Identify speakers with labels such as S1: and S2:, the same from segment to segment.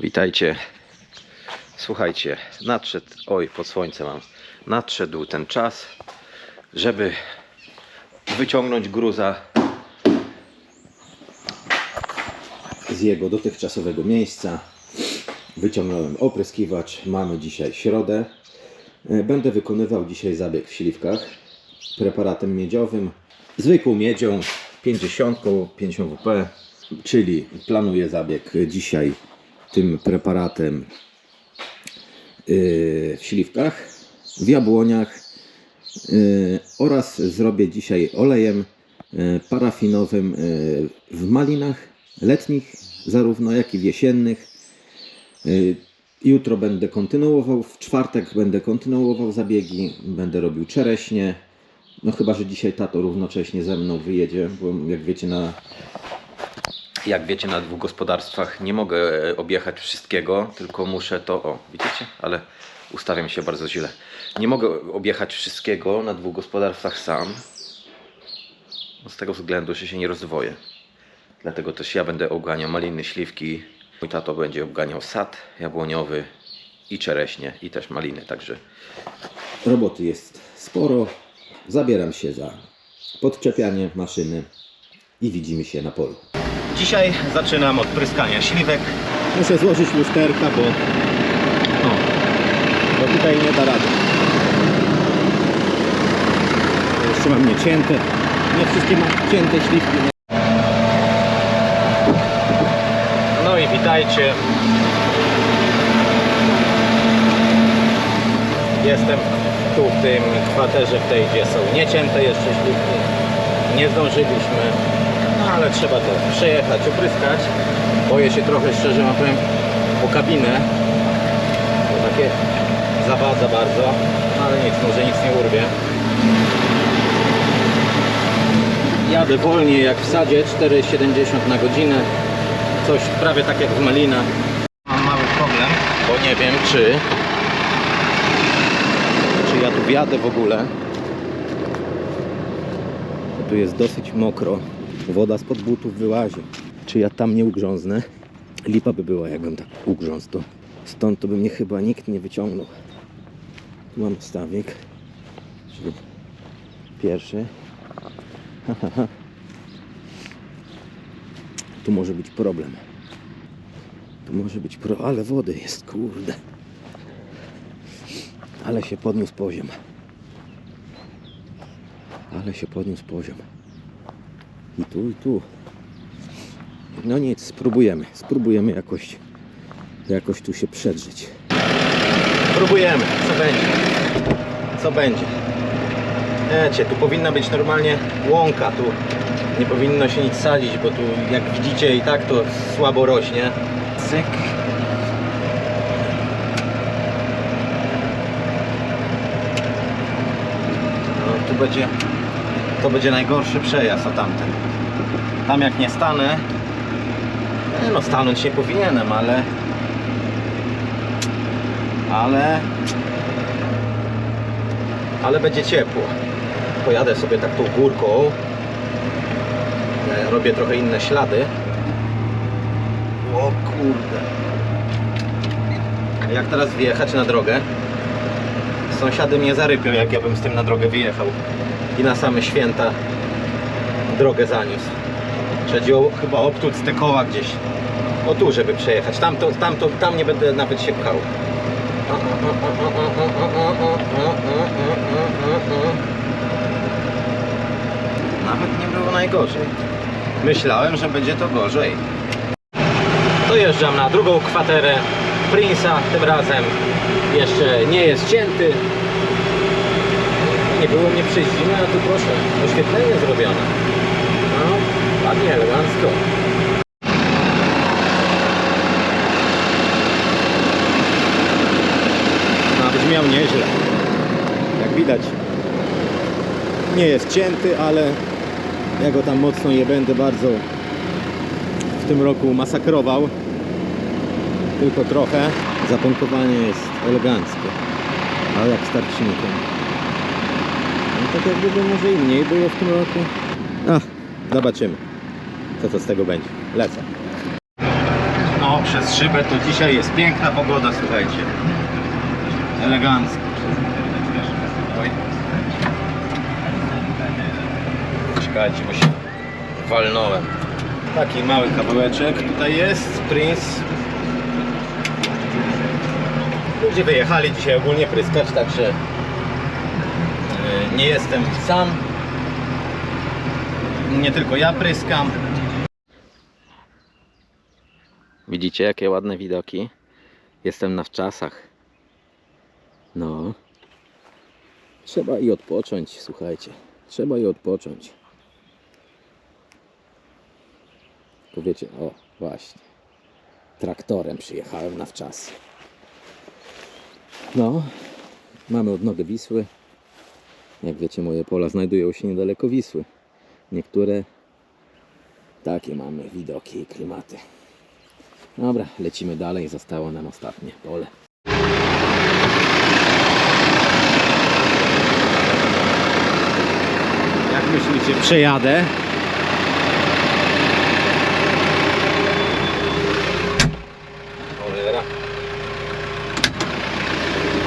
S1: Witajcie. Słuchajcie, nadszedł, oj, pod słońce mam, nadszedł ten czas, żeby wyciągnąć gruza z jego dotychczasowego miejsca. Wyciągnąłem opryskiwacz, mamy dzisiaj środę. E, Będę wykonywał dzisiaj zabieg w śliwkach preparatem miedziowym, zwykłą miedzią 50, 50 WP, czyli planuję zabieg dzisiaj tym preparatem yy, w śliwkach, w jabłoniach yy, oraz zrobię dzisiaj olejem yy, parafinowym w malinach letnich, zarówno jak i w jesiennych. Jutro będę kontynuował, w czwartek będę kontynuował zabiegi, będę robił czereśnie. No chyba, że dzisiaj tato równocześnie ze mną wyjedzie, bo jak wiecie na jak wiecie na dwóch gospodarstwach nie mogę e, objechać wszystkiego, tylko muszę to, o widzicie, ale ustawiam się bardzo źle. Nie mogę objechać wszystkiego na dwóch gospodarstwach sam, no z tego względu, że się nie rozdwoję. Dlatego też ja będę oganiał maliny, śliwki. Mój tato będzie oganiał sad jabłoniowy i czereśnie i też maliny, także roboty jest sporo. Zabieram się za podczepianie maszyny i widzimy się na polu.
S2: Dzisiaj zaczynam od pryskania śliwek.
S1: Muszę złożyć lusterka, bo,
S2: O,
S1: bo tutaj nie da rady. Jeszcze mam niecięte. Nie wszystkie mam cięte śliwki.
S2: no i witajcie. Jestem tu w tym kwaterze, w tej gdzie są niecięte jeszcze śliwki. Nie zdążyliśmy, ale trzeba to przejechać, opryskać. Boję się trochę szczerze wam powiem o kabinę. Bo takie zawadza bardzo, no ale nic, może nic nie urwie. Jadę wolniej jak w sadzie, 4,70 na godzinę. Coś prawie tak jak w Malina. Mam mały problem, bo nie wiem czy czy ja tu wjadę w ogóle.
S1: Tu jest dosyć mokro. Woda spod butów wyłazi. Czy ja tam nie ugrząznę? Lipa by była, jakbym tak ugrzązł. To stąd to by mnie chyba nikt nie wyciągnął. Tu mam stawik. Czyli pierwszy. Tu może być problem. Tu może być pro... Ale wody jest, kurde. Ale się podniósł poziom. Ale się podniósł poziom. I tu, i tu. No nic, spróbujemy. Spróbujemy jakoś, jakoś tu się przedrzeć.
S2: Próbujemy, co będzie. Co będzie. Wiecie, tu powinna być normalnie łąka, tu nie powinno się nic sadzić, bo tu jak widzicie i tak to słabo rośnie. Cyk. No, tu będzie, to będzie najgorszy przejazd o tamten. Tam jak nie stanę, nie no stanąć nie powinienem, ale ale ale będzie ciepło. Pojadę sobie tak tą górką. E, Robię trochę inne ślady. O kurde. Jak teraz wjechać na drogę? Sąsiady mnie zarypią, jak ja bym z tym na drogę wyjechał. I na same święta drogę zaniósł. Trzeba chyba obtuc te koła gdzieś. O tu, żeby przejechać. Tam, to, tam, to, tam nie będę nawet się pchał. Nawet nie było najgorzej. Myślałem, że będzie to gorzej. Dojeżdżam na drugą kwaterę Prince'a. Tym razem jeszcze nie jest cięty. Było mnie przez zimę, a tu proszę, oświetlenie zrobione. No, ładnie, elegancko.
S1: Ma brzmiał nieźle. Jak widać, nie jest cięty, ale ja go tam mocno nie będę bardzo w tym roku masakrował. Tylko trochę. Zaponkowanie jest eleganckie, ale jak starcznikiem. Tak jakby go może i mniej było w tym roku. Zobaczymy, co to z tego będzie. Lecę.
S2: No, przez szybę, to dzisiaj jest piękna pogoda, słuchajcie. Elegancko. Czekajcie, bo się walnąłem. Taki mały kawałeczek tutaj jest, Prince. Ludzie wyjechali dzisiaj ogólnie pryskać, także nie jestem sam. Nie tylko ja pryskam. Widzicie jakie ładne widoki? Jestem na wczasach. No. Trzeba i odpocząć, słuchajcie. Trzeba i odpocząć. Tylko wiecie, o właśnie. Traktorem przyjechałem na wczas. No, mamy odnogę Wisły. Jak wiecie, moje pola znajdują się niedaleko Wisły. Niektóre takie mamy widoki i klimaty. Dobra, lecimy dalej. Zostało nam ostatnie pole. Jak myślicie, przejadę? Cholera.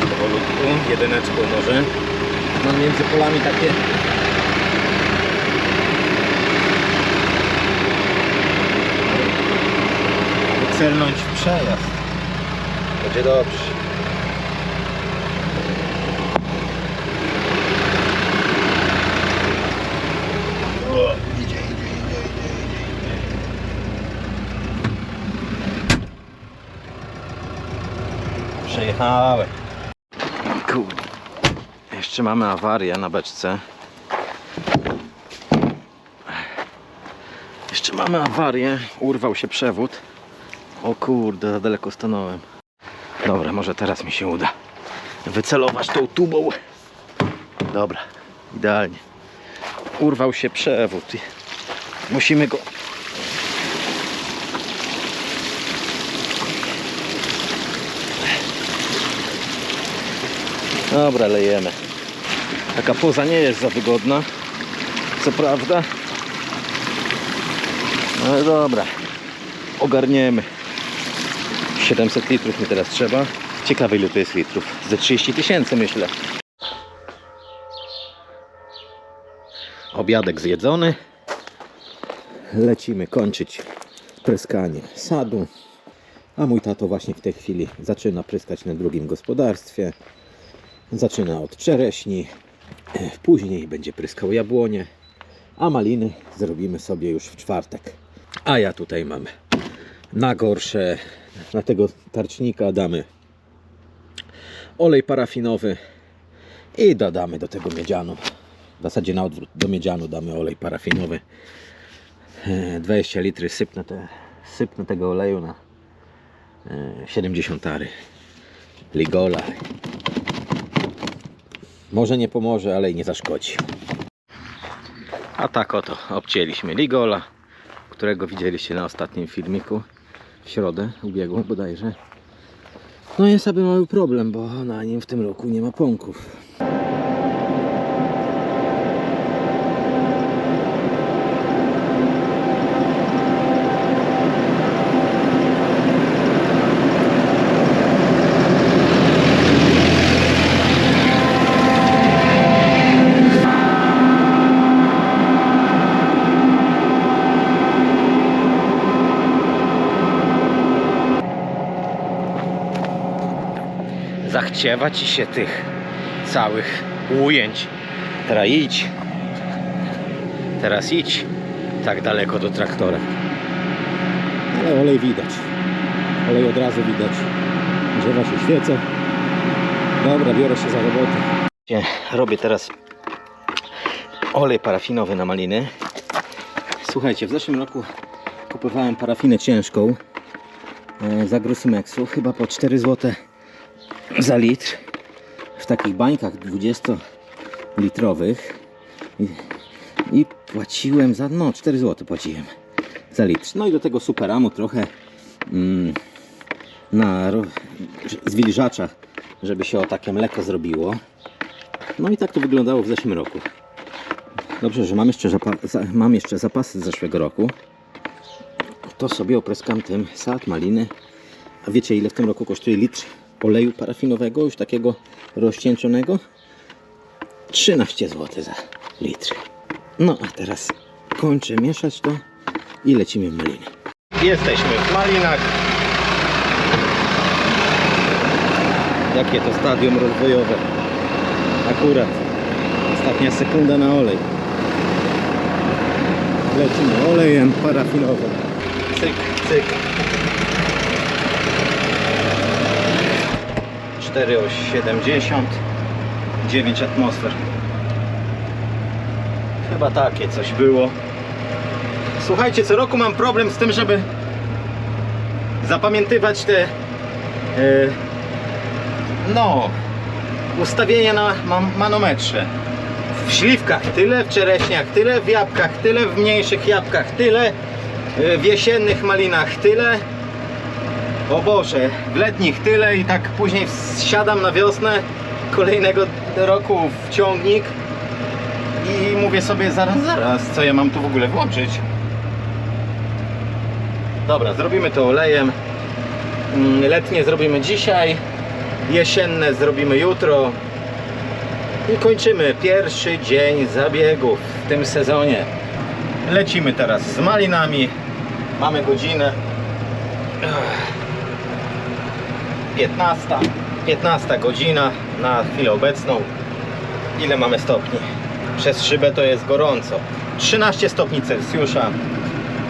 S2: Powolutku, jedyneczką może. Mam między polami takie wycelnąć w przejazd. Będzie dobrze. O, idzie, idzie, idzie, idzie, idzie, idzie. Przejechałem. Kurde. Jeszcze mamy awarię na beczce. Jeszcze mamy awarię. Urwał się przewód. O kurde, za daleko stanąłem. Dobra, może teraz mi się uda wycelować tą tubą. Dobra, idealnie. Urwał się przewód. Musimy go Dobra, lejemy. Taka poza nie jest za wygodna. Co prawda. Ale dobra. Ogarniemy. 700 litrów mi teraz trzeba. Ciekawe ile to jest litrów. Ze 30 tysięcy myślę. Obiadek zjedzony. Lecimy kończyć pryskanie sadu. A mój tato właśnie w tej chwili zaczyna pryskać na drugim gospodarstwie. Zaczyna od czereśni, później będzie pryskał jabłonie, a maliny zrobimy sobie już w czwartek. A ja tutaj mam na gorsze, na tego tarcznika damy olej parafinowy i dodamy do tego miedzianu. W zasadzie na odwrót, do miedzianu damy olej parafinowy. E, 20 litry sypnę, te, sypnę tego oleju na e, 70 tary ligola może nie pomoże, ale i nie zaszkodzi. A tak oto obcięliśmy Ligola, którego widzieliście na ostatnim filmiku w środę ubiegłą bodajże. No jest aby mały problem, bo na nim w tym roku nie ma pąków. Zachciewa ci się tych całych ujęć. Teraz idź. Teraz idź tak daleko do traktora. Ale olej widać. Olej od razu widać. Drzewa się świecą. Dobra, biorę się za robotę. Robię teraz olej parafinowy na maliny. Słuchajcie, w zeszłym roku kupowałem parafinę ciężką e, za Grusymexu, chyba po 4 zł za litr w takich bańkach 20 litrowych i, i płaciłem za no 4 zł płaciłem za litr. No i do tego superamu trochę mm, na zwilżacza, żeby się o takie mleko zrobiło. No i tak to wyglądało w zeszłym roku. Dobrze, że mam jeszcze, mam jeszcze zapasy z zeszłego roku. To sobie opryskam tym sad, maliny
S1: A wiecie ile w tym roku kosztuje litr oleju parafinowego, już takiego rozcieńczonego? 13 zł za litr. No a teraz kończę mieszać to i lecimy w maliny.
S2: Jesteśmy w Malinach.
S1: Jakie to stadium rozwojowe. Akurat. Ostatnia sekunda na olej. Lecimy olejem parafinowym.
S2: Cyk, cyk. 4,70 9 atmosfer. Chyba takie coś było. Słuchajcie, co roku mam problem z tym, żeby zapamiętywać te e, no ustawienia na ma- manometrze. W śliwkach tyle, w czereśniach tyle, w jabłkach tyle, w mniejszych jabłkach tyle, y, w jesiennych malinach tyle. O Boże, w letnich tyle i tak później siadam na wiosnę kolejnego roku w ciągnik i mówię sobie zaraz, zaraz, co ja mam tu w ogóle włączyć. Dobra, zrobimy to olejem. Mm, Letnie zrobimy dzisiaj, jesienne zrobimy jutro. I kończymy pierwszy dzień zabiegów w tym sezonie. Lecimy teraz z malinami. Mamy godzinę. Ech. 15. 15 godzina na chwilę obecną. Ile mamy stopni? Przez szybę to jest gorąco. 13 stopni Celsjusza.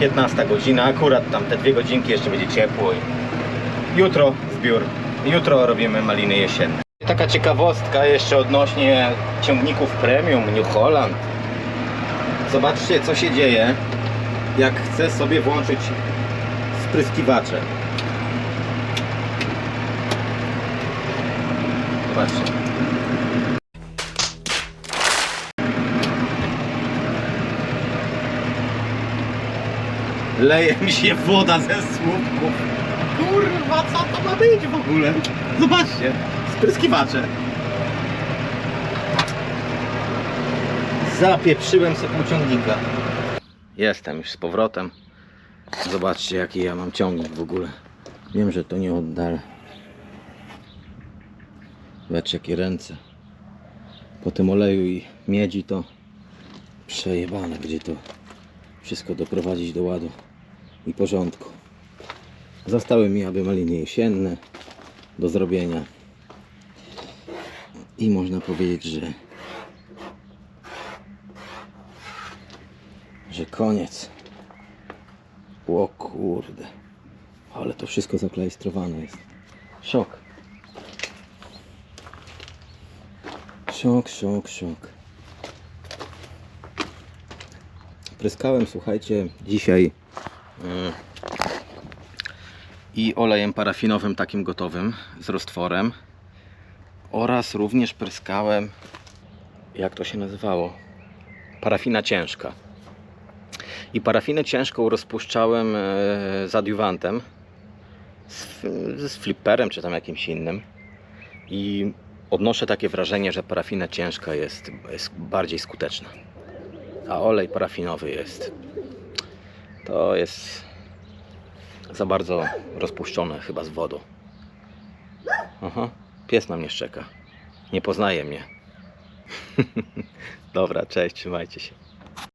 S2: 15 godzina. Akurat tam te dwie godzinki jeszcze będzie ciepło. I jutro zbiór. Jutro robimy maliny jesienne. Taka ciekawostka jeszcze odnośnie ciągników premium New Holland. Zobaczcie co się dzieje jak chcę sobie włączyć spryskiwacze. Zobaczcie. Leje mi się woda ze słupków. Kurwa, co to ma być w ogóle? Zobaczcie, spryskiwacze. Zapieprzyłem sobie pół ciągnika. Jestem już z powrotem. Zobaczcie jaki ja mam ciągnik w ogóle. Wiem, że to nie oddal. Zobaczcie jakie ręce. Po tym oleju i miedzi to przejebane będzie to wszystko doprowadzić do ładu i porządku. Zostały mi aby maliny jesienne do zrobienia. I można powiedzieć, że że koniec. O kurde. Ale to wszystko zaklejstrowane jest. Szok. Szok, szok, szok. Pryskałem, słuchajcie, dzisiaj mm, i olejem parafinowym takim gotowym z roztworem oraz również pryskałem jak to się nazywało? Parafina ciężka. I parafinę ciężką rozpuszczałem e, z adiuwantem, z, z flipperem czy tam jakimś innym. I odnoszę takie wrażenie, że parafina ciężka jest, jest bardziej skuteczna. A olej parafinowy jest. To jest za bardzo rozpuszczone chyba z wodą. Aha, pies na mnie szczeka. Nie poznaje mnie. Dobra, cześć, trzymajcie się.